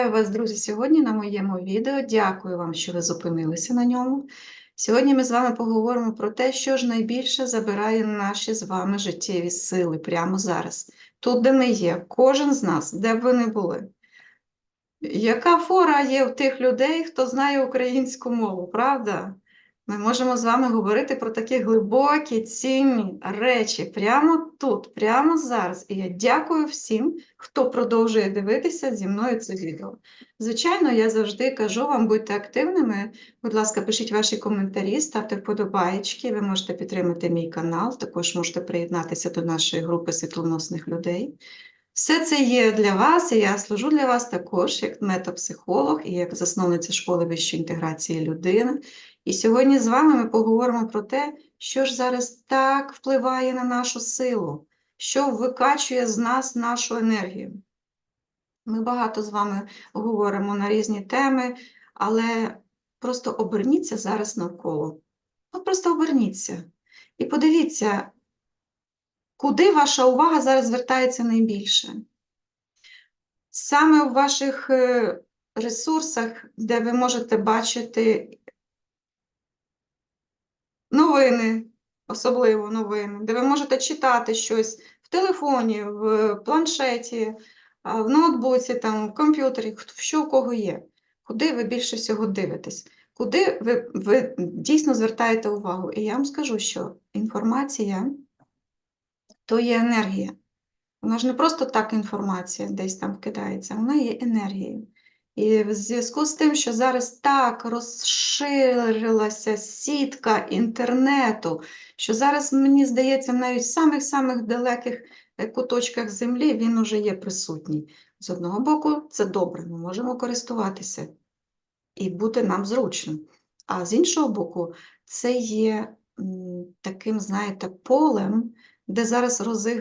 Вітаю вас, друзі, сьогодні на моєму відео. Дякую вам, що ви зупинилися на ньому. Сьогодні ми з вами поговоримо про те, що ж найбільше забирає наші з вами життєві сили прямо зараз. Тут, де ми є, кожен з нас, де б ви не були. Яка фора є в тих людей, хто знає українську мову, правда? Ми можемо з вами говорити про такі глибокі, цінні речі прямо тут, прямо зараз. І я дякую всім, хто продовжує дивитися зі мною це відео. Звичайно, я завжди кажу вам, будьте активними. Будь ласка, пишіть ваші коментарі, ставте вподобаєчки. Ви можете підтримати мій канал, також можете приєднатися до нашої групи світлоносних людей. Все це є для вас, і я служу для вас також як метапсихолог і як засновниця школи вищої інтеграції людини. І сьогодні з вами ми поговоримо про те, що ж зараз так впливає на нашу силу, що викачує з нас нашу енергію. Ми багато з вами говоримо на різні теми, але просто оберніться зараз навколо. От просто оберніться і подивіться, куди ваша увага зараз звертається найбільше. Саме в ваших е, ресурсах, де ви можете бачити новини, особливо новини, де ви можете читати щось в телефоні, в планшеті, в ноутбуці, там, в комп'ютері, що у кого є. Куди ви більше всього дивитесь? Куди ви, ви дійсно звертаєте увагу? І я вам скажу, що інформація то є енергія. Вона ж не просто так інформація десь там вкидається, вона є енергією. І в зв'язку з тим, що зараз так розширилася сітка інтернету, що зараз, мені здається, навіть в самих-самих далеких е, куточках землі він уже є присутній. З одного боку, це добре, ми можемо користуватися і бути нам зручно. А з іншого боку, це є таким, знаєте, полем, де зараз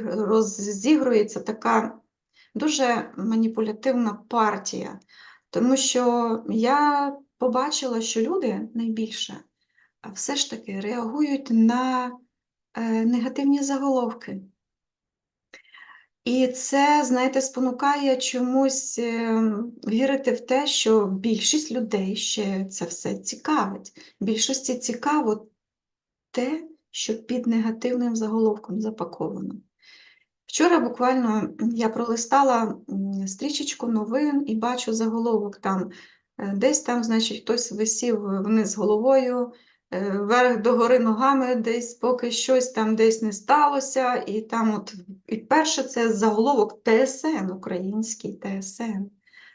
розігрується така дуже маніпулятивна партія. Тому що я побачила, що люди найбільше все ж таки реагують на е, негативні заголовки. І це, знаєте, спонукає чомусь е, вірити в те, що більшість людей ще це все цікавить. Більшості цікаво те, що під негативним заголовком запаковано. Вчора буквально я пролистала стрічечку новин і бачу заголовок там. е, Десь там, значить, хтось висів вниз головою, е, вверх догори ногами, десь поки щось там десь не сталося. І там от, і перше це заголовок ТСН, український ТСН.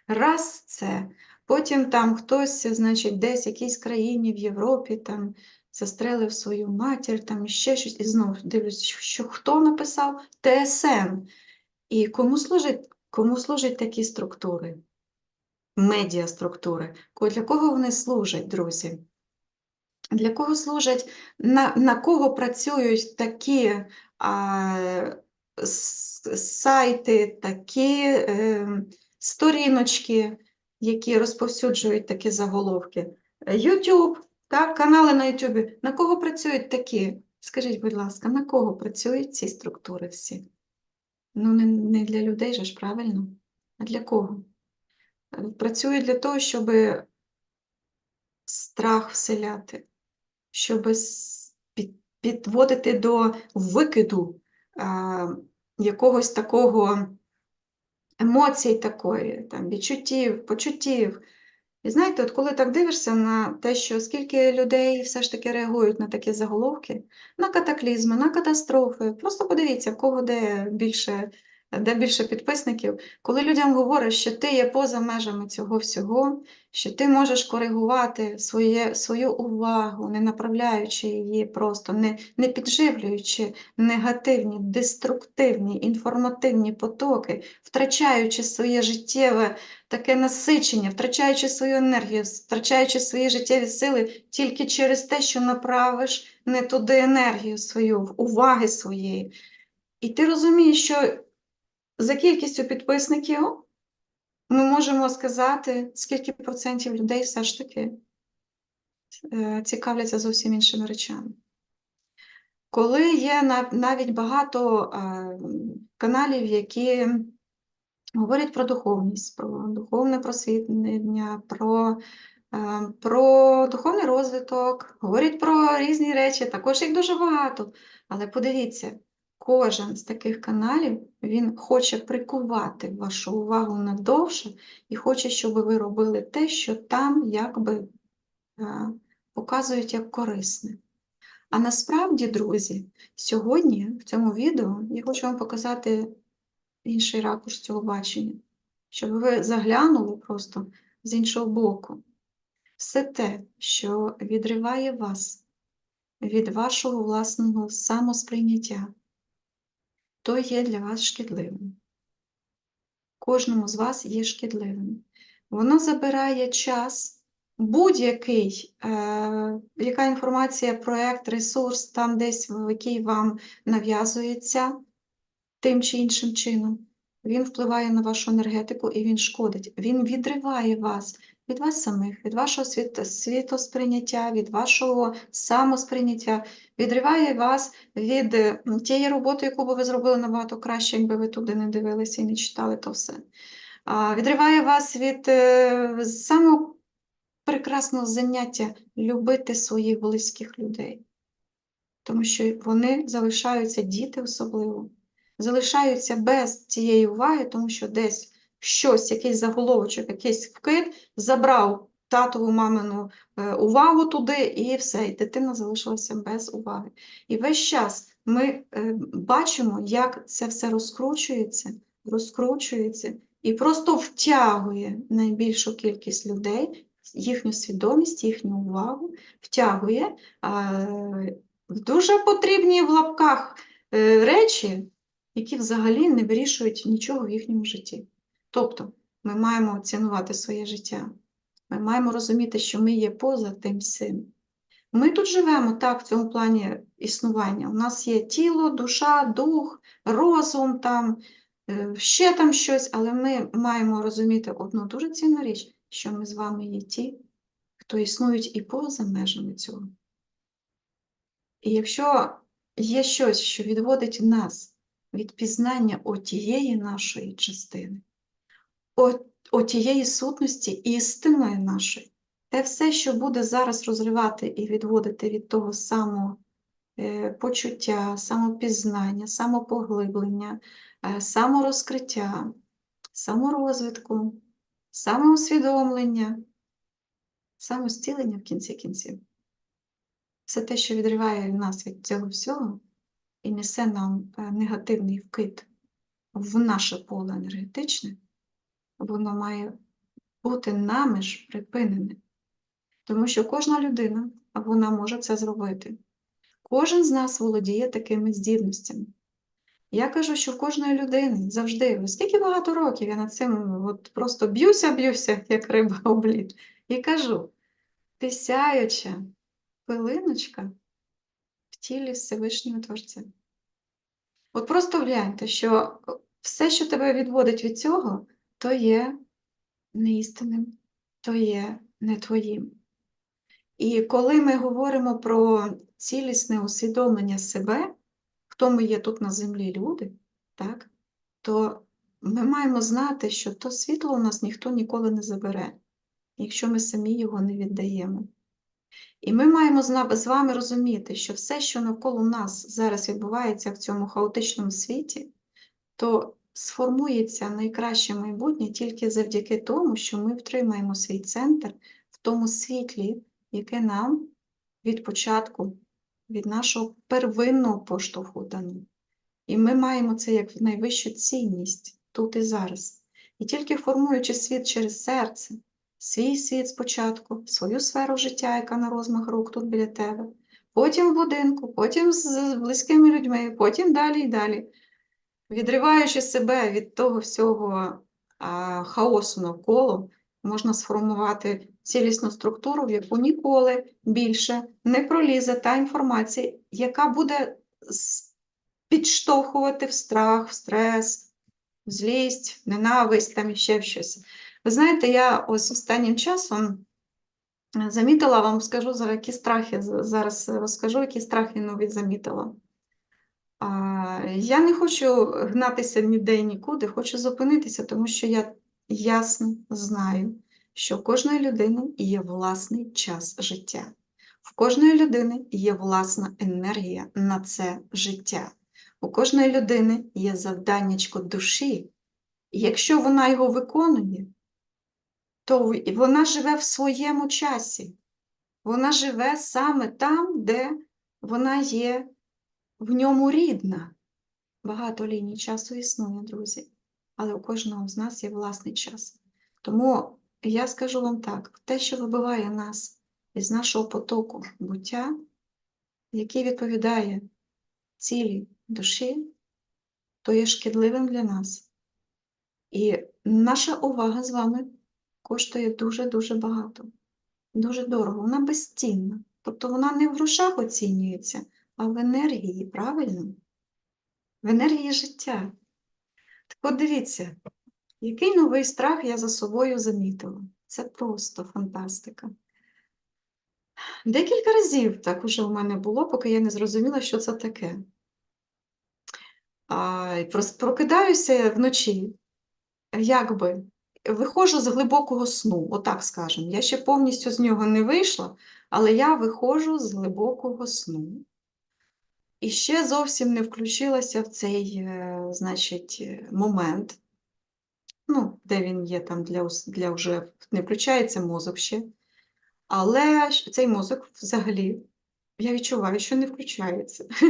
Раз це. Потім там хтось, значить, десь в якійсь країні в Європі там застрелив свою матір, там ще щось, і знову дивлюсь, що, хто написав ТСН. І кому служать, кому служать такі структури, медіаструктури? Ко- Для кого вони служать, друзі? Для кого служать, на, на кого працюють такі а, сайти, такі е, сторіночки, які розповсюджують такі заголовки? YouTube, так, канали на YouTube. На кого працюють такі? Скажіть, будь ласка, на кого працюють ці структури всі? Ну, не, не для людей же ж, правильно? А для кого? Працюють для того, щоб страх вселяти, щоб підводити до викиду а, якогось такого емоцій такої, там, відчуттів, почуттів. І знаєте, от коли так дивишся на те, що скільки людей все ж таки реагують на такі заголовки, на катаклізми, на катастрофи, просто подивіться, в кого де більше, де більше підписників, коли людям говорять, що ти є поза межами цього всього, що ти можеш коригувати своє, свою увагу, не направляючи її просто, не, не підживлюючи негативні, деструктивні, інформативні потоки, втрачаючи своє життєве таке насичення, втрачаючи свою енергію, втрачаючи свої життєві сили тільки через те, що направиш не туди енергію свою, уваги своєї. І ти розумієш, що за кількістю підписників ми можемо сказати, скільки процентів людей все ж таки е, цікавляться зовсім іншими речами. Коли є навіть багато е, каналів, які говорять про духовність, про духовне просвітлення, про, е, про духовний розвиток, говорять про різні речі, також їх дуже багато. Але подивіться, кожен з таких каналів він хоче прикувати вашу увагу надовше і хоче, щоб ви робили те, що там якби е, показують як корисне. А насправді, друзі, сьогодні в цьому відео я хочу вам показати інший ракурс цього бачення, щоб ви заглянули просто з іншого боку. Все те, що відриває вас від вашого власного самосприйняття, то є для вас шкідливим. Кожному з вас є шкідливим. Воно забирає час, будь-який, е, яка інформація, проєкт, ресурс, там десь, в який вам нав'язується тим чи іншим чином. Він впливає на вашу енергетику і він шкодить. Він відриває вас від вас самих, від вашого світ, світосприйняття, від вашого самосприйняття, відриває вас від тієї роботи, яку би ви зробили набагато краще, якби ви туди не дивилися і не читали то все. Відриває вас від е, самого прекрасного заняття любити своїх близьких людей. Тому що вони залишаються діти особливо залишаються без цієї уваги, тому що десь щось, якийсь заголовочок, якийсь вкид забрав татову мамину е, увагу туди, і все, і дитина залишилася без уваги. І весь час ми е, бачимо, як це все розкручується, розкручується і просто втягує найбільшу кількість людей, їхню свідомість, їхню увагу, втягує в дуже потрібні в лапках е, речі, які взагалі не вирішують нічого в їхньому житті. Тобто ми маємо цінувати своє життя, ми маємо розуміти, що ми є поза тим всім. Ми тут живемо так, в цьому плані існування. У нас є тіло, душа, дух, розум, там, е, ще там щось, але ми маємо розуміти одну дуже цінну річ, що ми з вами є ті, хто існують і поза межами цього. І якщо є щось, що відводить нас від пізнання отієї нашої частини, отієї сутності істинної нашої. Те все, що буде зараз розривати і відводити від того самого е, почуття, самопізнання, самопоглиблення, е, саморозкриття, саморозвитку, самоусвідомлення, самостілення в кінці кінців. Все те, що відриває нас від цього всього, і несе нам е, негативний вкид в наше поле енергетичне, воно має бути нами ж припинене. Тому що кожна людина, вона може це зробити. Кожен з нас володіє такими здібностями. Я кажу, що в кожної людини завжди, скільки багато років я над цим от просто б'юся, б'юся, як риба облід, і кажу: ти сяюча пилиночка в тілі Всевишнього Творця. От просто гляньте, що все, що тебе відводить від цього, то є неістинним, то є не твоїм. І коли ми говоримо про цілісне усвідомлення себе, хто ми є тут на землі люди, так, то ми маємо знати, що то світло у нас ніхто ніколи не забере, якщо ми самі його не віддаємо. І ми маємо з вами розуміти, що все, що навколо нас зараз відбувається в цьому хаотичному світі, то сформується найкраще майбутнє тільки завдяки тому, що ми втримаємо свій центр в тому світлі, яке нам від початку, від нашого первинного поштовху дано. І ми маємо це як найвищу цінність тут і зараз. І тільки формуючи світ через серце, свій світ спочатку, свою сферу життя, яка на розмах рук тут біля тебе, потім в будинку, потім з близькими людьми, потім далі і далі. Відриваючи себе від того всього а, хаосу навколо, можна сформувати цілісну структуру, в яку ніколи більше не пролізе та інформація, яка буде підштовхувати в страх, в стрес, в злість, ненависть там ще в щось. Ви знаєте, я ось останнім часом е, замітила вам, скажу зараз, які страхи, зараз розкажу, які страхи нові замітила. Я не хочу гнатися ніде нікуди, хочу зупинитися, тому що я ясно знаю, що в кожної людини є власний час життя. В кожної людини є власна енергія на це життя. У кожної людини є завданнячко душі. І якщо вона його виконує, то вона живе в своєму часі. Вона живе саме там, де вона є в ньому рідна. Багато ліній часу існує, друзі, але у кожного з нас є власний час. Тому я скажу вам так: те, що вибиває нас із нашого потоку буття, який відповідає цілі душі, то є шкідливим для нас. І наша увага з вами коштує дуже-дуже багато, дуже дорого, вона безцінна. Тобто вона не в грошах оцінюється, а в енергії, правильно? В енергії життя. Так от дивіться, який новий страх я за собою замітила. Це просто фантастика. Декілька разів так уже у мене було, поки я не зрозуміла, що це таке. А, прокидаюся вночі, якби виходжу з глибокого сну, отак скажемо. Я ще повністю з нього не вийшла, але я виходжу з глибокого сну. І ще зовсім не включилася в цей, е, значить, е, момент, ну, де він є там для, для вже не включається мозок ще. Але цей мозок взагалі, я відчуваю, що не включається.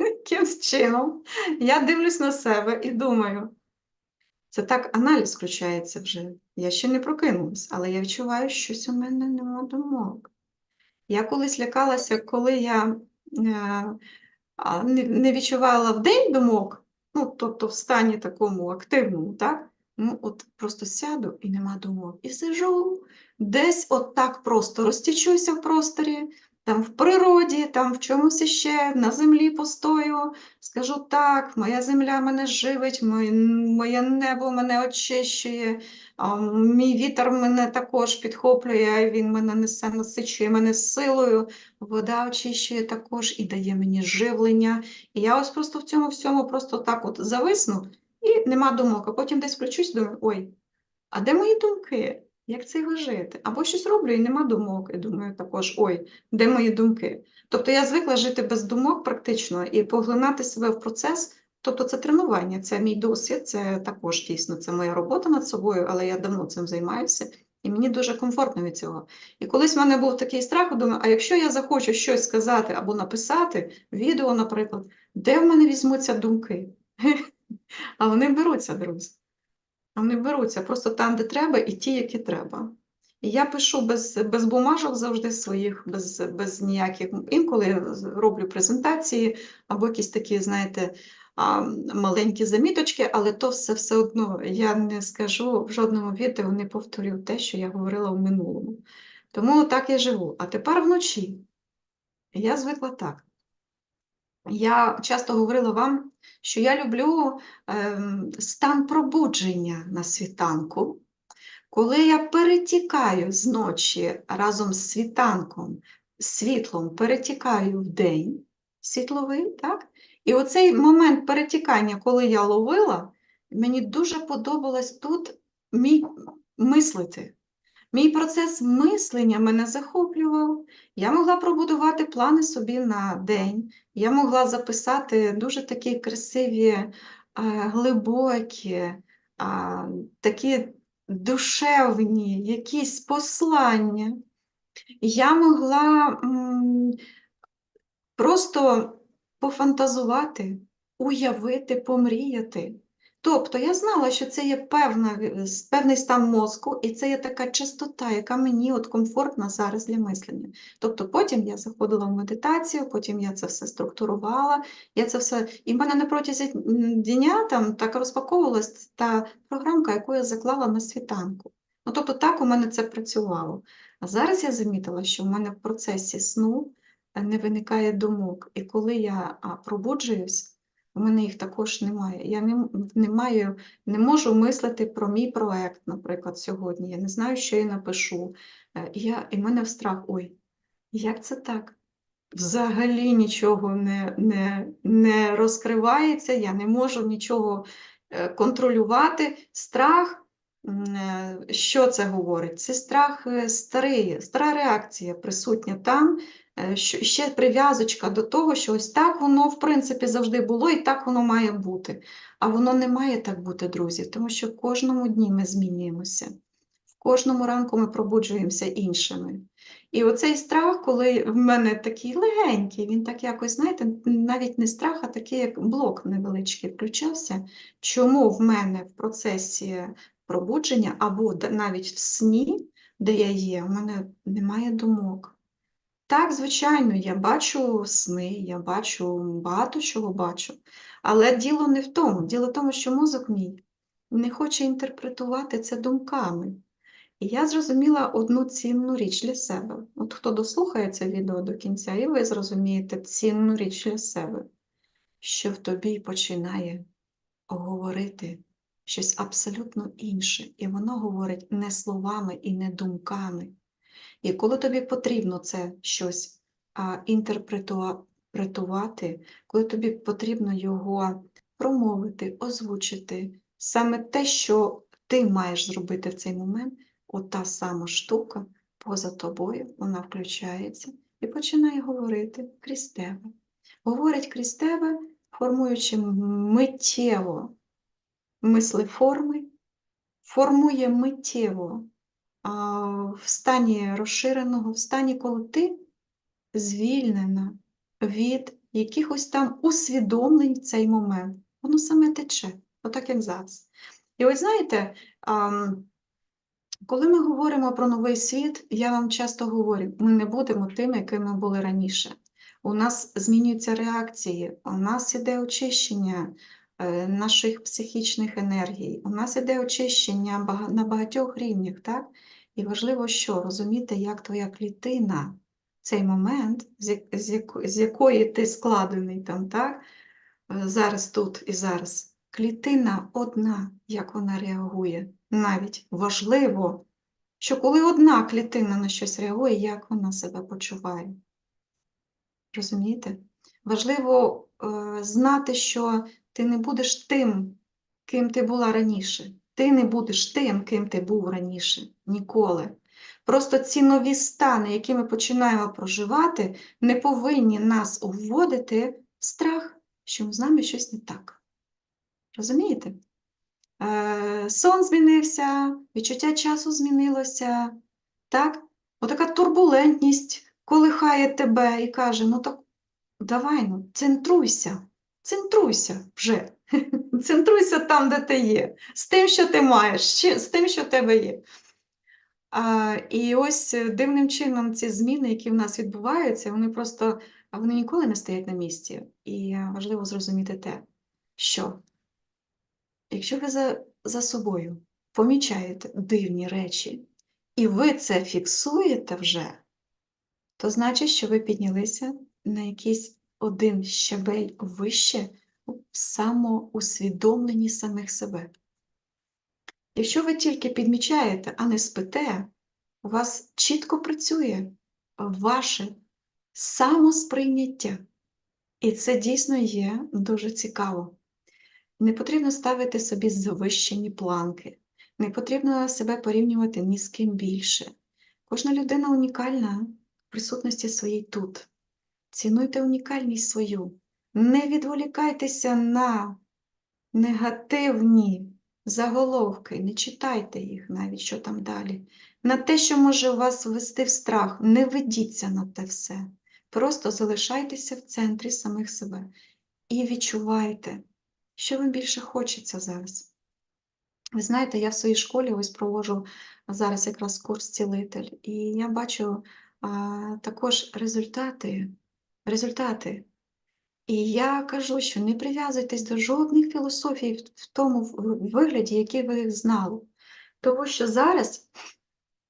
Якимсь чином. Я дивлюсь на себе і думаю, це так аналіз включається вже. Я ще не прокинулась, але я відчуваю, що щось у мене нема думок. Я колись лякалася, коли я е, не, відчувала вдень думок, ну, тобто в стані такому активному, так? Ну, от просто сяду і нема думок. І сижу, десь от так просто розтічуся в просторі, там в природі, там в чомусь іще, на землі постою, скажу так, моя земля мене живить, моє, небо мене очищує, мій вітер мене також підхоплює, він мене несе, насичує мене силою, вода очищує також і дає мені живлення. І я ось просто в цьому всьому просто так от зависну, і нема думок, а потім десь включусь, думаю, ой, а де мої думки? Як це його жити? Або щось роблю і нема думок, і думаю також, ой, де мої думки? Тобто я звикла жити без думок практично і поглинати себе в процес. Тобто це тренування, це мій досвід, це також дійсно це моя робота над собою, але я давно цим займаюся, і мені дуже комфортно від цього. І колись в мене був такий страх, думаю, а якщо я захочу щось сказати або написати, відео, наприклад, де в мене візьмуться думки? А вони беруться, друзі. Вони беруться просто там, де треба, і ті, які треба. І я пишу без, без бумажок завжди своїх, без, без ніяких. Інколи роблю презентації або якісь такі, знаєте, маленькі заміточки, але то все все одно я не скажу в жодному відео, не повторю те, що я говорила в минулому. Тому так я живу. А тепер вночі. Я звикла так. Я часто говорила вам, що я люблю ем, стан пробудження на світанку, коли я перетікаю з ночі разом з світанком, світлом перетікаю в день світловий, так? І оцей момент перетікання, коли я ловила, мені дуже подобалось тут мій мислити. Мій процес мислення мене захоплював. Я могла пробудувати плани собі на день. Я могла записати дуже такі красиві, е, глибокі, такі душевні якісь послання. Я могла просто пофантазувати, уявити, помріяти. Тобто я знала, що це є певна, е, певний стан мозку, і це є така чистота, яка мені от комфортна зараз для мислення. Тобто потім я заходила в медитацію, потім я це все структурувала, я це все, і в мене на протязі дня там так розпаковувалась та програмка, яку я заклала на світанку. Ну, тобто так у мене це працювало. А зараз я замітила, що в мене в процесі сну не виникає думок. І коли я пробуджуюсь, у мене їх також немає. Я не, не маю, не можу мислити про мій проект, наприклад, сьогодні. Я не знаю, що я напишу. Е, І, я, і в мене в страх, ой, як це так? взагалі нічого не, не, не розкривається, я не можу нічого е, контролювати. Страх, е, що це говорить? Це страх старий, стара реакція присутня там, ще прив'язочка до того, що ось так воно в принципі завжди було і так воно має бути. А воно не має так бути, друзі, тому що в кожному дні ми змінюємося. В кожному ранку ми пробуджуємося іншими. І оцей страх, коли в мене такий легенький, він так якось, знаєте, навіть не страх, а такий як блок невеличкий включався. Чому в мене в процесі пробудження або навіть в сні, де я є, в мене немає думок. Так, звичайно, я бачу сни, я бачу багато чого бачу, але діло не в тому. Діло в тому, що мозок мій не хоче інтерпретувати це думками. І я зрозуміла одну цінну річ для себе. От хто дослухає це відео до кінця, і ви зрозумієте цінну річ для себе, що в тобі починає говорити щось абсолютно інше, і воно говорить не словами і не думками. І коли тобі потрібно це щось інтерпретувати, коли тобі потрібно його промовити, озвучити, саме те, що ти маєш зробити в цей момент, ота сама штука поза тобою, вона включається і починає говорити крізь тебе. Говорить крізь тебе, формуючи миттєво мислеформи, формує миттєво в стані розширеного, в стані, коли ти звільнена від якихось там усвідомлень в цей момент. Воно саме тече, отак як зараз. І ось знаєте, коли ми говоримо про новий світ, я вам часто говорю, ми не будемо тими, якими були раніше. У нас змінюються реакції, у нас іде очищення наших психічних енергій, у нас іде очищення на багатьох рівнях, так? І важливо, що розуміти, як твоя клітина цей момент, з якої ти складений там, так? е, зараз тут і зараз. Клітина одна, як вона реагує. Навіть важливо, що коли одна клітина на щось реагує, як вона себе почуває. Розумієте? Важливо е, знати, що ти не будеш тим, ким ти була раніше. Ти не будеш тим, ким ти був раніше. Ніколи. Просто ці нові стани, які ми починаємо проживати, не повинні нас вводити в страх, що з нами щось не так. Розумієте? Е, сон змінився, відчуття часу змінилося, так? Отака турбулентність колихає тебе і каже: ну так давай, ну, центруйся, центруйся вже. Центруйся там, де ти є, з тим, що ти маєш, з тим, що в тебе є. А, і ось е, дивним чином ці зміни, які в нас відбуваються, вони просто вони ніколи не стоять на місці. І важливо зрозуміти те, що якщо ви за, за собою помічаєте дивні речі, і ви це фіксуєте вже, то значить, що ви піднялися на якийсь один щабель вище в самоусвідомленні самих себе. Якщо ви тільки підмічаєте, а не спите, у вас чітко працює ваше самосприйняття. І це дійсно є дуже цікаво. Не потрібно ставити собі завищені планки, не потрібно себе порівнювати ні з ким більше. Кожна людина унікальна в присутності своїй тут. Цінуйте унікальність свою. Не відволікайтеся на негативні заголовки, не читайте їх навіть, що там далі. На те, що може вас ввести в страх, не ведіться на те все. Просто залишайтеся в центрі самих себе і відчувайте, що вам більше хочеться зараз. Ви знаєте, я в своїй школі ось проводжу зараз якраз курс цілитель, і я бачу а, також результати, результати. І я кажу, що не прив'язуйтесь до жодних філософій в- тому вигляді, який ви їх знали. Тому що зараз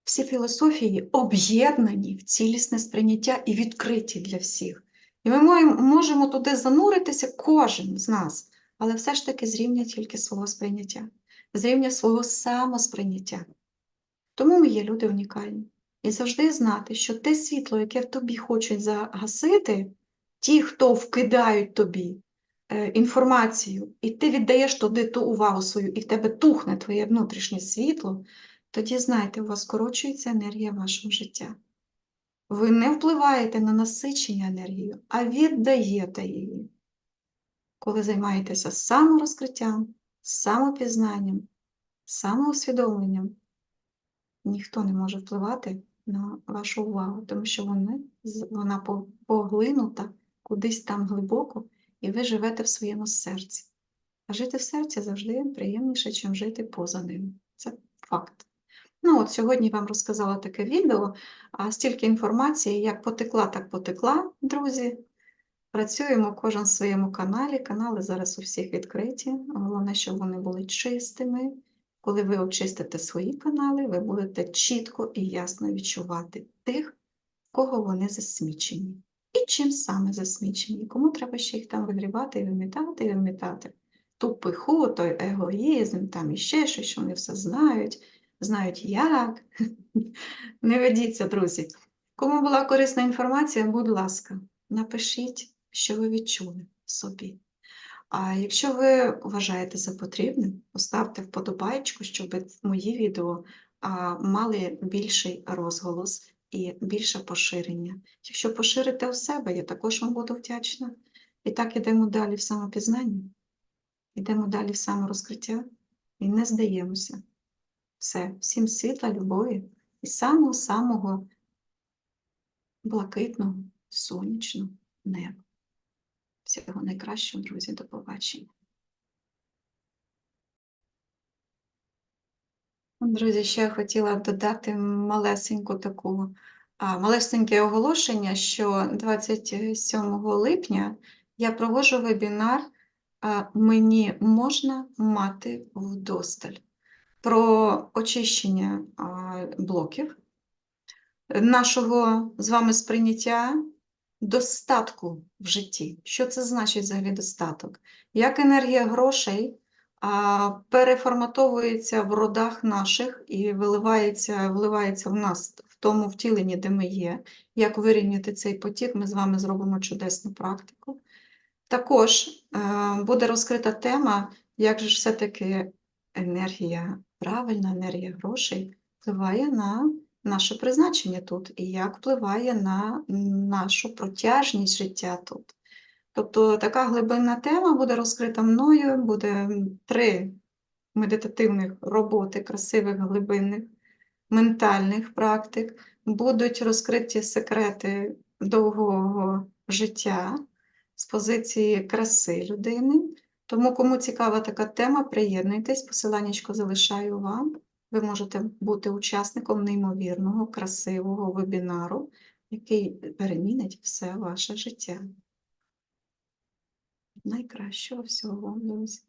всі філософії об'єднані в цілісне сприйняття і відкриті для всіх. І ми можемо туди зануритися кожен з нас, але все ж таки з рівня тільки свого сприйняття, з рівня свого самосприйняття. Тому ми є люди унікальні. І завжди знати, що те світло, яке в тобі хочуть загасити, ті, хто вкидають тобі е, інформацію, і ти віддаєш туди ту увагу свою, і в тебе тухне твоє внутрішнє світло, тоді знайте, у вас скорочується енергія вашого життя. Ви не впливаєте на насичення енергією, а віддаєте її. Коли займаєтеся саморозкриттям, самопізнанням, самоусвідомленням, ніхто не може впливати на вашу увагу, тому що вони, вона поглинута кудись там глибоко, і ви живете в своєму серці. А жити в серці завжди приємніше, ніж жити поза ним. Це факт. Ну, от сьогодні вам розказала таке відео, а стільки інформації, як потекла, так потекла, друзі. Працюємо кожен в своєму каналі. Канали зараз у всіх відкриті. Головне, щоб вони були чистими. Коли ви очистите свої канали, ви будете чітко і ясно відчувати тих, кого вони засмічені. І чим саме засмічені. Кому треба ще їх там вигрібати і вимітати, і вимітати. Ту пиху, той егоїзм, там іще щось, що вони все знають, знають як. Не ведіться, друзі. Кому була корисна інформація, будь ласка, напишіть, що ви відчули собі. А якщо ви вважаєте за потрібне, поставте вподобайку, щоб мої відео мали більший розголос і більше поширення. Якщо поширите у себе, я також вам буду вдячна. І так ідемо далі в самопізнанні, йдемо далі в саморозкриття і не здаємося. Все, всім світла, любові і самого-самого блакитного, сонячного неба. Всього найкращого, друзі, до побачення. Друзі, ще я хотіла додати малесеньку таку, малесеньке оголошення, що 27 липня я проводжу вебінар Мені можна мати вдосталь про очищення блоків нашого з вами сприйняття достатку в житті. Що це значить взагалі достаток? Як енергія грошей а, переформатовується в родах наших і виливається, вливається в нас в тому втіленні, де ми є. Як вирівняти цей потік, ми з вами зробимо чудесну практику. Також е, буде розкрита тема, як же все-таки енергія, правильна енергія грошей впливає на наше призначення тут і як впливає на нашу протяжність життя тут. Тобто така глибинна тема буде розкрита мною, буде три медитативних роботи, красивих глибинних, ментальних практик, будуть розкриті секрети довгого життя з позиції краси людини. Тому, кому цікава така тема, приєднуйтесь, посиланнячко залишаю вам. Ви можете бути учасником неймовірного, красивого вебінару, який перемінить все ваше життя. Найкращого всього вам, друзі!